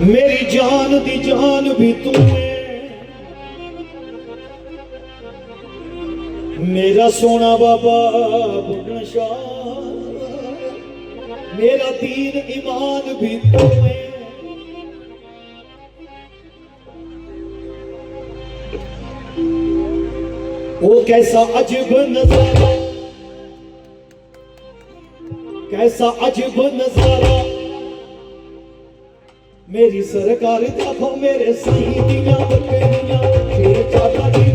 मेरी जान दी जान भी तू मेरा सोना बाबा बुढ़ा शाह। मेरा दीन ईमान भी तू वो कैसा अजब नज़ारा। कैसा अजब नज़ारा। ਮੇਰੀ ਸਰਕਾਰ ਤਾਂ ਮੇਰੇ ਸਹੀ ਦੀਆਂ ਬੱਕਰੀਆਂ ਛੇ ਚਾਰਾਂ ਦੀ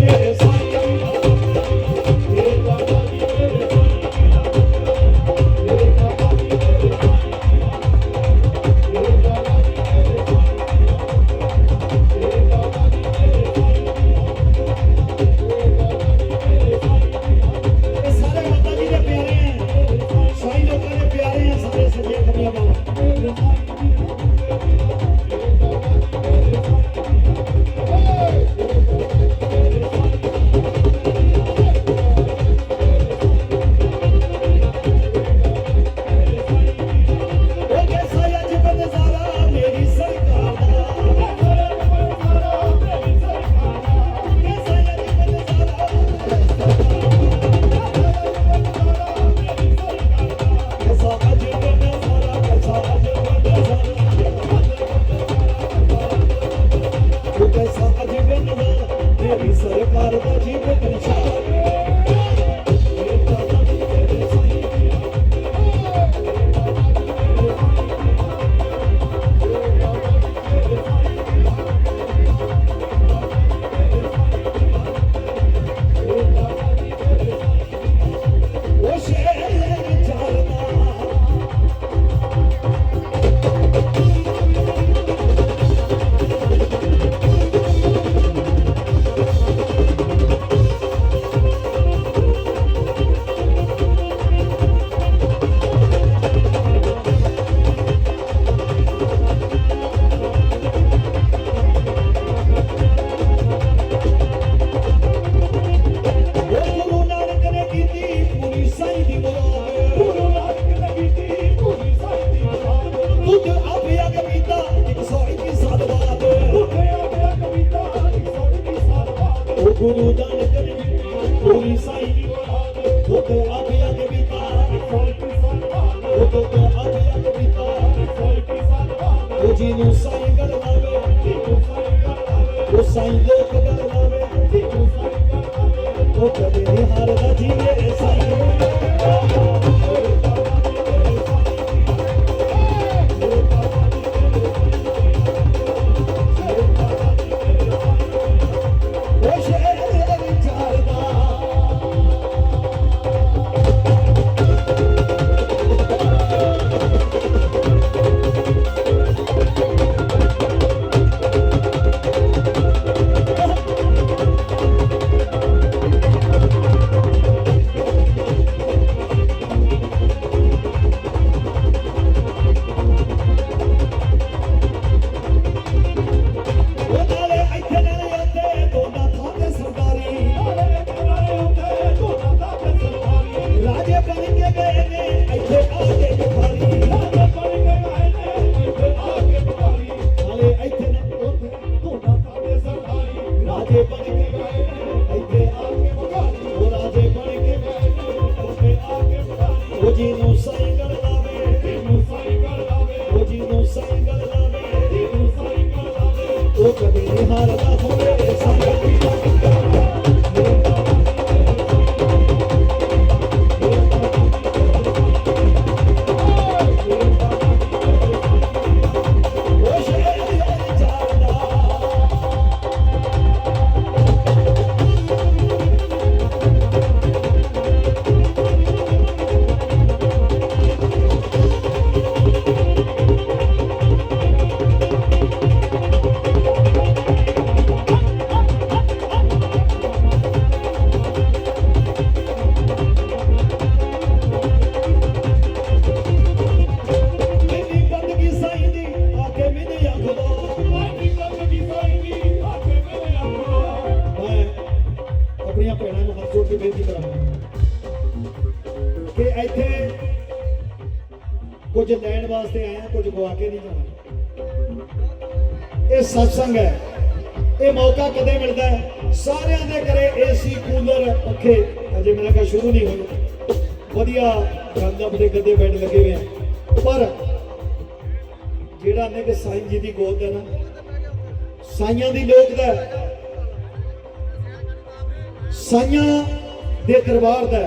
ਜਾਣ ਕਰਨੀ ਪੂਰੀ ਸਾਈ ਦੀ ਪਹਾੜ ਉਹ ਤੋਂ ਅੱਗੇ ਅੱਗੇ ਵੀ ਤਾਰ ਫੋਲ ਕੀ ਸੰਭਾਲ ਉਹ ਤੋਂ ਅੱਗੇ ਅੱਗੇ ਵੀ ਤਾਰ ਫੋਲ ਕੀ ਸੰਭਾਲ ਉਹ ਜੀ ਨੂੰ ਸਾਈ ਕਰ ਲਾਵੇ ਜੀ ਨੂੰ ਸਾਈ ਕਰ ਲਾਵੇ ਉਹ ਸਾਈ ਦੇ ਕਦਰ ਲਾਵੇ ਜੀ ਨੂੰ ਸਾਈ ਕਰ ਲਾਵੇ ਉਹ ਕਦੇ ਨਹੀਂ ਹਾਰਦਾ ਜੀ ਮੇਰੇ ਸਾਈ ಕವಿ ಭಾರತ ਲੈਣ ਵਾਸਤੇ ਆਏ ਆ ਕੁਝ ਗਵਾ ਕੇ ਨਹੀਂ ਜਾਣਾ। ਇਹ ਸਤਸੰਗ ਹੈ। ਇਹ ਮੌਕਾ ਕਦੇ ਮਿਲਦਾ ਹੈ। ਸਾਰਿਆਂ ਦੇ ਘਰੇ ਏਸੀ ਕੂਲਰ ਪੱਖੇ। ਅਜੇ ਮੈਂ ਕਿਹਾ ਸ਼ੁਰੂ ਨਹੀਂ ਹੋਇਆ। ਵਧੀਆ ਗੰਦਾ ਆਪਣੇ ਗੱਦੇ ਬੈਡ ਲੱਗੇ ਹੋਏ ਆ। ਪਰ ਜਿਹੜਾ ਨੇ ਕਿ ਸਾਈਂ ਜੀ ਦੀ ਗੋਦ ਹੈ ਨਾ, ਸਾਈਆਂ ਦੀ ਲੋਕ ਦਾ ਸਾਈਆਂ ਦੇ ਦਰਬਾਰ ਦਾ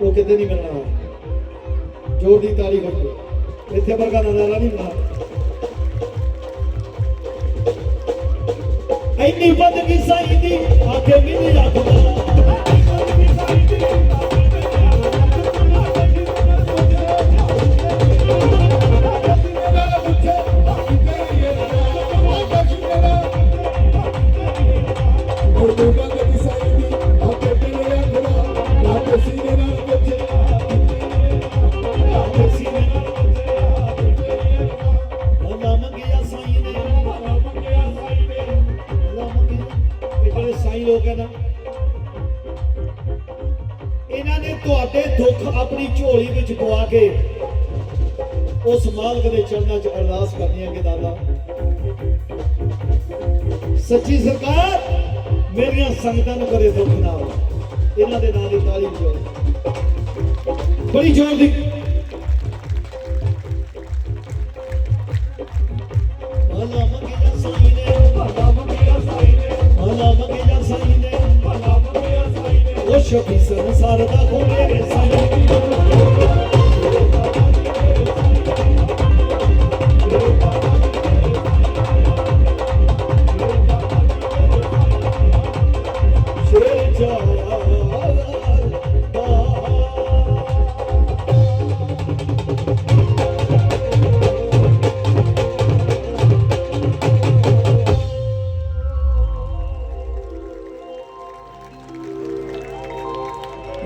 ਉਹ ਕਿਤੇ ਨਹੀਂ ਮਿਲਣਾ। ਜੋਰ ਦੀ ਤਾੜੀ ਹੋ ਇੱਥੇ ਵਰਗਾ ਨਜ਼ਾਰਾ ਨਹੀਂ ਮਿਲਣਾ ਇੰਨੀ ਬੰਦਗੀ ਸਾਈ ਦੀ ਆਖੇ ਵੀ ਨਹੀਂ ਇਹਨਾਂ ਨੇ ਤੁਹਾਡੇ ਦੁੱਖ ਆਪਣੀ ਝੋਲੀ ਵਿੱਚ ਪਵਾ ਕੇ। ਉਸ ਮਾਲਕ ਦੇ ਚਰਨਾਂ 'ਚ ਅਰਦਾਸ ਕਰਨੀ ਹੈ ਕਿ ਦਾਦਾ। ਸੱਚੀ ਸਰਕਾਰ, ਮੇਰੀਆਂ ਸੰਗਤਾਂ ਨੂੰ ਕਰੇ ਦੁੱਖ ਨਾ ਹੋਵੇ ਇਹਨਾਂ ਦੇ ਨਾਂ ਦੀ ਤਾਲੀ ਵਜਾਓ। ਬੜੀ ਜ਼ੋਰ ਦੀ ਸਾਈ ਨੇ ਉਹ ਸ਼ਫੀ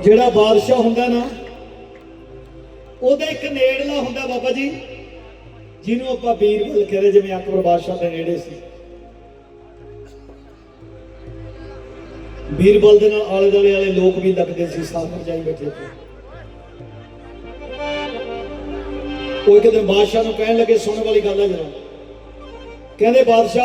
ਜਿਹੜਾ ਬਾਦਸ਼ਾਹ ਹੁੰਦਾ ਨਾ, ਉਹਦਾ ਇੱਕ ਨੇੜਲਾ ਹੁੰਦਾ ਬਾਬਾ ਜੀ, ਜਿਹਨੂੰ ਆਪਾਂ ਬੀਰਬਲ ਕਹਿੰਦੇ ਜਿਵੇਂ ਅਕਬਰ ਬਾਦਸ਼ਾਹ ਦੇ ਨੇੜੇ ਸੀ। ਬੀਰਬਲ ਦੇ ਨਾਲ ਆਲੇ ਦੁਆਲੇ ਵਾਲੇ ਲੋਕ ਵੀ ਲੱਗਦੇ ਸੀ ਸਾਹਮਣੇ ਜਾਈ ਬੈਠੇ ਤੇ ਉਹ ਇੱਕ ਦਿਨ ਬਾਦਸ਼ਾਹ ਨੂੰ ਕਹਿਣ ਲੱਗੇ, ਸੁਣਨ ਵਾਲੀ ਗੱਲ ਹੈ ਜਰਾ। ਕਹਿੰਦੇ, ਬਾਦਸ਼ਾਹ